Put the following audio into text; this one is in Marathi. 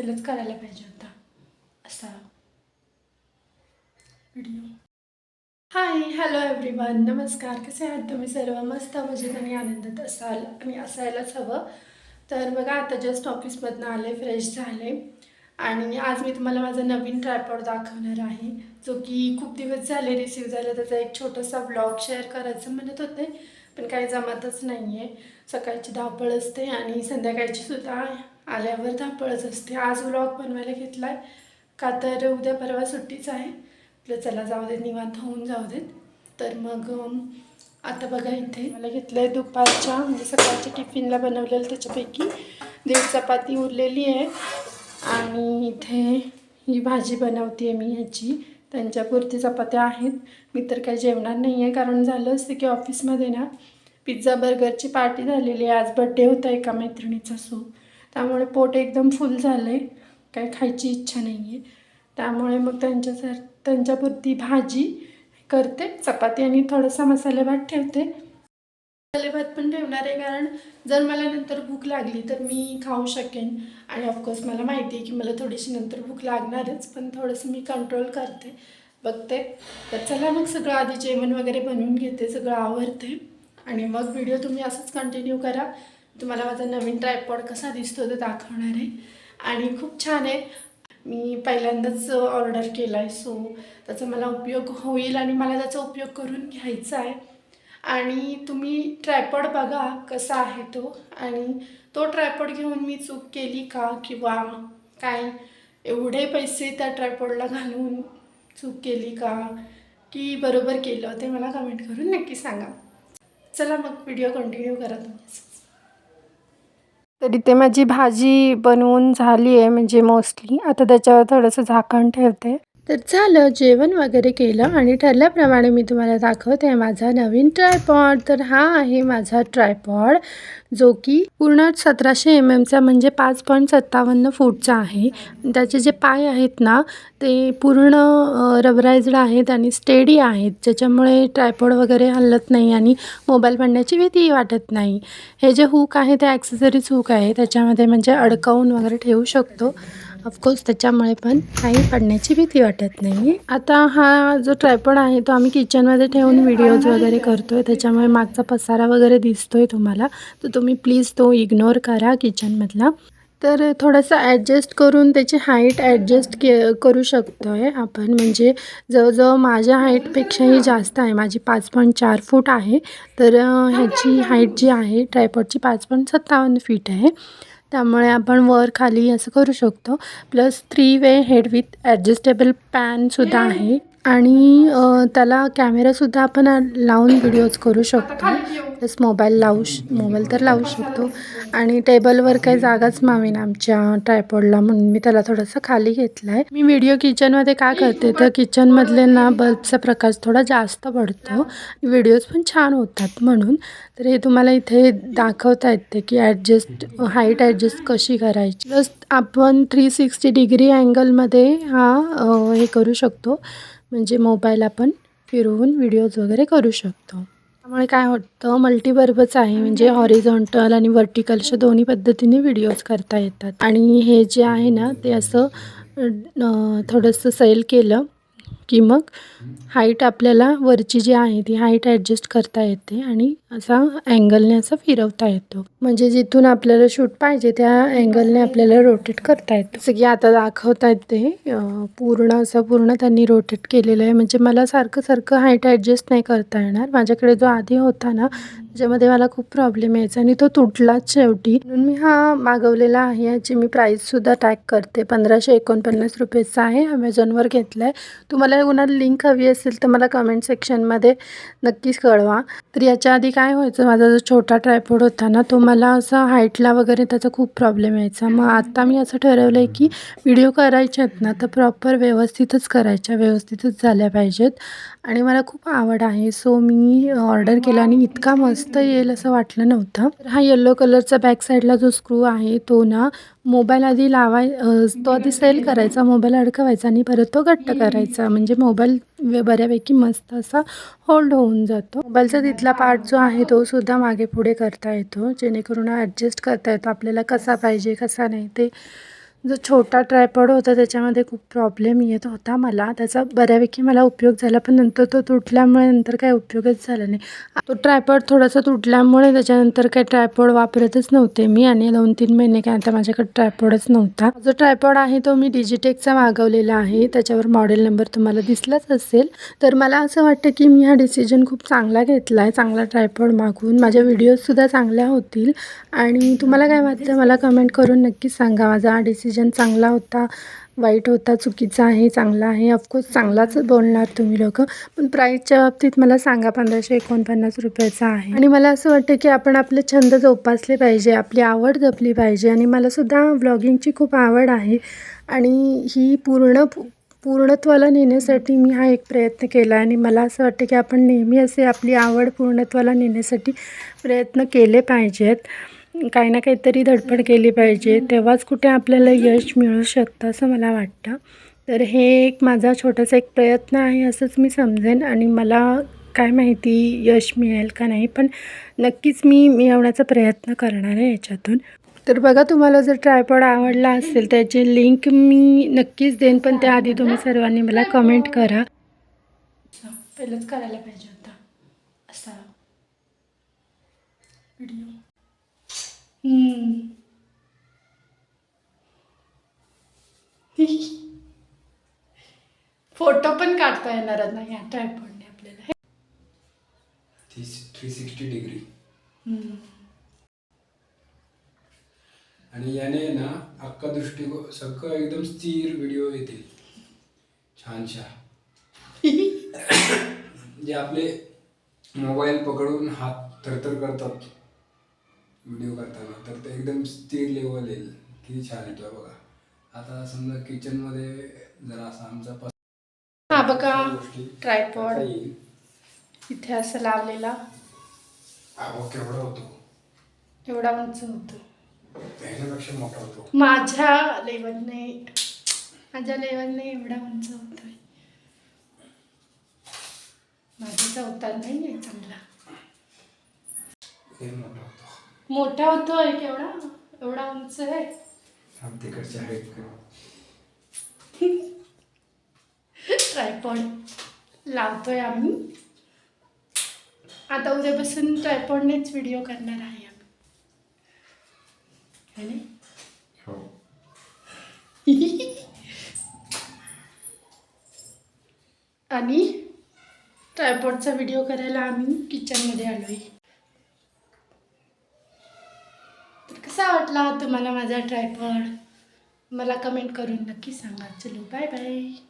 पहिलंच करायला पाहिजे होता. असा व्हिडिओ हाय हॅलो एव्हरीवन नमस्कार. कसे आहात तुम्ही सर्व? मस्त मजेत आणि आनंदात असाल. आणि असायलाच हवं. तर बघा आता जस्ट ऑफिसमधनं आले फ्रेश झाले. आणि आज मी तुम्हाला माझा नवीन ट्रायपॉड दाखवणार आहे. जो की खूप दिवस झाले रिसीव झाला. त्याचा एक छोटासा ब्लॉग शेअर करायचं म्हणत होते. पण काही जमतच नाही आहे सकाळची धावपळ असते आणि संध्याकाळची सुद्धा आल्यावर धापळच असते. आज व्लॉग बनवायला घेतला आहे का तर उद्या परवा सुट्टीच आहे. आपलं चला जाऊ देत निवांत होऊन जाऊ देत. तर मग आता बघा इथे मला घेतलं आहे दुपारच्या म्हणजे सकाळच्या टिफिनला बनवलेलं त्याच्यापैकी. दीड चपाती उरलेली आहे. आणि इथे ही भाजी बनवते आहे मी ह्याची. त्यांच्यापुरती चपात्या आहेत. मी तर काही जेवणार नाही आहे कारण झालं असतं की ऑफिसमध्ये ना. पिझ्झा बर्गरची पार्टी झालेली आहे. आज बड्डे होता एका मैत्रिणीचा सो त्यामुळे पोट एकदम फुल झालं आहे काही खायची इच्छा नाही आहे त्यामुळे मग त्यांच्यासार त्यांच्यापुरती भाजी करते. चपाती आणि थोडासा मसाले भात ठेवते. मसाले भात पण ठेवणार आहे कारण जर मला नंतर भूक लागली तर मी खाऊ शकेन. आणि ऑफकोर्स मला माहिती आहे की मला थोडीशी नंतर भूक लागणारच पण थोडंसं मी कंट्रोल करते. बघते. तर चला मग सगळं आधी जेवण वगैरे बनवून घेते. सगळं आवरते. आणि मग व्हिडिओ तुम्ही असंच कंटिन्यू करा. तुम्हाला माझा नवीन ट्रायपॉड कसा दिसतो ते दाखवणार आहे. आणि खूप छान आहे. मी पहिल्यांदाच ऑर्डर केला आहे सो त्याचा मला उपयोग होईल आणि मला त्याचा उपयोग करून घ्यायचा आहे. आणि तुम्ही ट्रायपॉड बघा कसा आहे तो. आणि तो ट्रायपॉड घेऊन मी चूक केली का? किंवा काय एवढे पैसे त्या ट्रायपॉडला घालून चूक केली का? की बरोबर केलं ते मला कमेंट करून नक्की सांगा. चला मग व्हिडिओ कंटिन्यू करा तुम्ही तर इथे माझी भाजी बनवून झाली आहे म्हणजे मोस्टली आता त्याच्यावर थोडंसं झाकण ठेवते. तर झालं जेवण वगैरे केलं आणि ठरल्याप्रमाणे मी तुम्हाला दाखवते आहे माझा नवीन ट्रायपॉड तर हा आहे माझा ट्रायपॉड जो की पूर्ण सतराशे एम एमचा म्हणजे पाच पॉईंट सत्तावन्न फूटचा आहे. त्याचे जे पाय आहेत ना ते पूर्ण रबरायज्ड आहेत आणि स्टेडी आहेत. ज्याच्यामुळे ट्रायपॉड वगैरे हलत नाही आणि मोबाईल पडण्याची भीतीही वाटत नाही. हे जे हुक आहे ते ॲक्सेसरीज हुक आहे. त्याच्यामध्ये म्हणजे अडकवून वगैरे ठेवू शकतो. ऑफकोर्स त्याच्यामुळे पण काही पडण्याची भीती वाटत नाही आता हा जो ट्रायपॉड आहे तो आम्ही किचनमध्ये ठेवून व्हिडिओज वगैरे करतो आहे त्याच्यामुळे मागचा पसारा वगैरे दिसतो आहे तुम्हाला. तर तुम्ही प्लीज तो इग्नोर करा किचनमधला. तर थोडंसं ॲडजस्ट करून त्याची हाईट ॲडजस्ट के करू शकतो आहे आपण. म्हणजे जवळजवळ माझ्या हाईटपेक्षाही जास्त आहे. माझी पाच पॉईंट चार फूट आहे. तर ह्याची हाईट जी आहे ट्रायपॉडची पाच पॉईंट सत्तावन्न फीट आहे. त्यामुळे आपण वर खाली असं करू शकतो. Plus three way head with adjustable पॅनसुद्धा आहे. आणि त्याला कॅमेरासुद्धा आपण लावून व्हिडिओज करू शकतो. प्लस मोबाईल लावू श मोबाईल तर लावू शकतो. आणि टेबलवर काही जागाच मावीन आमच्या ट्रायपॉडला म्हणून. मी त्याला थोडंसं खाली घेतलं आहे मी व्हिडिओ किचनमध्ये का करते? तर किचनमधले ना बल्बचा प्रकाश थोडा जास्त पडतो. व्हिडिओज पण छान होतात म्हणून. तर हे तुम्हाला इथे दाखवता येते की ॲडजस्ट हाईट ॲडजस्ट कशी करायची. प्लस आपण थ्री सिक्स्टी डिग्री अँगलमध्ये हा हे करू शकतो. म्हणजे मोबाईल आपण फिरवून व्हिडिओज वगैरे करू शकतो. त्यामुळे काय होतं मल्टीपर्पज आहे. म्हणजे हॉरिझॉन्टल आणि व्हर्टिकल अशा दोन्ही पद्धतीने व्हिडिओज करता येतात. आणि हे जे आहे ना ते असं थोडंसं सैल केलं. की मग हाईट आपल्याला वरची जी आहे ती हाईट ॲडजस्ट करता येते आणि असा अँगलने असं फिरवता येतो. म्हणजे जिथून आपल्याला शूट पाहिजे त्या अँगलने आपल्याला रोटेट करता येतं. जसं की आता दाखवता येते ते पूर्ण असं पूर्ण त्यांनी रोटेट केलेलं आहे. म्हणजे मला सारखं सारखं हाईट ॲडजस्ट नाही करता येणार. माझ्याकडे जो आधी होता ना ज्यामध्ये मला खूप प्रॉब्लेम यायचा आणि तो तुटलाच शेवटी. म्हणून मी हा मागवलेला आहे. याची मी प्राईससुद्धा टॅग करते. पंधराशे एकोणपन्नास रुपयेचा आहे. अमेझॉनवर घेतला आहे तुम्हाला कोणाला लिंक हवी असेल तर मला कमेंट सेक्शनमध्ये नक्कीच कळवा. तर याच्या आधी काय व्हायचं? माझा जो छोटा ट्रायपॉड होता ना तो मला असं हाईटला वगैरे त्याचा खूप प्रॉब्लेम यायचा. मग आत्ता मी असं ठरवलं आहे की व्हिडिओ करायचे आहेत ना तर प्रॉपर व्यवस्थितच करायच्या. व्यवस्थितच झाल्या पाहिजेत. आणि मला खूप आवड आहे. सो मी ऑर्डर केला आणि इतका मस्त येईल असं वाटलं नव्हतं. तर हा येल्लो कलरचा बॅक साईडला जो स्क्रू आहे तो ना मोबाईल आधी लावाय तो आधी सेल करायचा मोबाईल अडकवायचा आणि परत तो घट्ट करायचा. म्हणजे मोबाईल बऱ्यापैकी मस्त असा होल्ड होऊन जातो. मोबाईलचा तिथला पार्ट जो आहे तो सुद्धा मागे पुढे करता येतो. जेणेकरून ॲडजस्ट करता येतो. आपल्याला कसा पाहिजे कसा नाही ते जो छोटा ट्रायपॉड होता त्याच्यामध्ये खूप प्रॉब्लेम येत होता मला. त्याचा बऱ्यापैकी मला उपयोग झाला पण नंतर तो तुटल्यामुळे नंतर काही उपयोगच झाला नाही. तो ट्रायपॉड थोडासा तुटल्यामुळे त्याच्यानंतर काही ट्रायपॉड वापरतच नव्हते मी आणि दोन तीन महिने काय आता माझ्याकडे ट्रायपॉडच नव्हता. जो ट्रायपॉड आहे तो मी डिजिटेकचा मागवलेला आहे. त्याच्यावर मॉडेल नंबर तुम्हाला दिसलाच असेल. तर मला असं वाटतं की मी हा डिसिजन खूप चांगला घेतला आहे चांगला ट्रायपॉड मागवून माझ्या व्हिडिओजसुद्धा चांगल्या होतील. आणि तुम्हाला काय वाटतं मला कमेंट करून नक्कीच सांगा. माझा हा डिसिजन चांगला होता वाईट होता चुकीचा आहे चांगला आहे. ऑफकोर्स चांगलाच बोलणार तुम्ही लोक. पण प्राईसच्या बाबतीत मला सांगा पंधराशे एकोणपन्नास रुपयाचा आहे. आणि मला असं वाटतं की आपण आपले छंद जोपासले पाहिजे आपली आवड जपली पाहिजे. आणि मलासुद्धा व्लॉगिंगची खूप आवड आहे. आणि ही पूर्ण पूर्णत्वाला नेण्यासाठी मी हा एक प्रयत्न केला. आणि मला असं वाटतं की आपण नेहमी असे आपली आवड पूर्णत्वाला नेण्यासाठी प्रयत्न केले पाहिजेत. काही ना काहीतरी धडपड केली पाहिजे. तेव्हाच कुठे आपल्याला यश मिळू शकतं असं मला वाटतं. तर हे एक माझा छोटासा एक प्रयत्न आहे असंच मी समजेन आणि मला काय माहिती यश मिळेल का नाही पण नक्कीच मी मिळवण्याचा प्रयत्न करणार आहे याच्यातून. तर बघा तुम्हाला जर ट्रायपॉड आवडला असेल त्याची लिंक मी नक्कीच देईन पण त्याआधी तुम्ही सर्वांनी मला कमेंट करा. पहिलंच करायला पाहिजे होता. असा. व्हिडिओ फोटो पण काढता येणार नाही या ट्रायपॉडने आपल्याला. Three sixty degree. हम्म. आणि याने ना अख्खा दृष्टिकोन सगळं एकदम स्थिर व्हिडिओ येतील. छानशा. जे आपले मोबाईल पकडून हात थरथर करतात. व्हिडिओ करताना तर ते एकदम स्थिर लेवल येईल. किती छान येतो बघा. आता समजा किचनमध्ये जरा असा आमचा पस- हा बघा. ट्रायपॉड इथे असं लावलेला. केवढा होतो. एवढा उंच होतो. ह्याच्यापेक्षा मोठा होतो. माझ्या लेवलने माझ्या लेवलने एवढा उंच होतोय. माझा चौथा नाही आहे चांगला. हे मोठा होतो. मोठा होतोय केवढा एवढा उंच आहे. तिकडच्या हाईट ट्रायपॉड लावतोय आम्ही. आता उद्यापासून ट्रायपॉडनेच व्हिडिओ करणार आहे आम्ही. है? हो. आणि ट्रायपॉडचा व्हिडिओ करायला आम्ही किचनमध्ये आलो आहे तर कसा वाटला तुम्हाला माझा ट्रायपॉड? मला कमेंट करून नक्की सांगा. चलो बाय बाय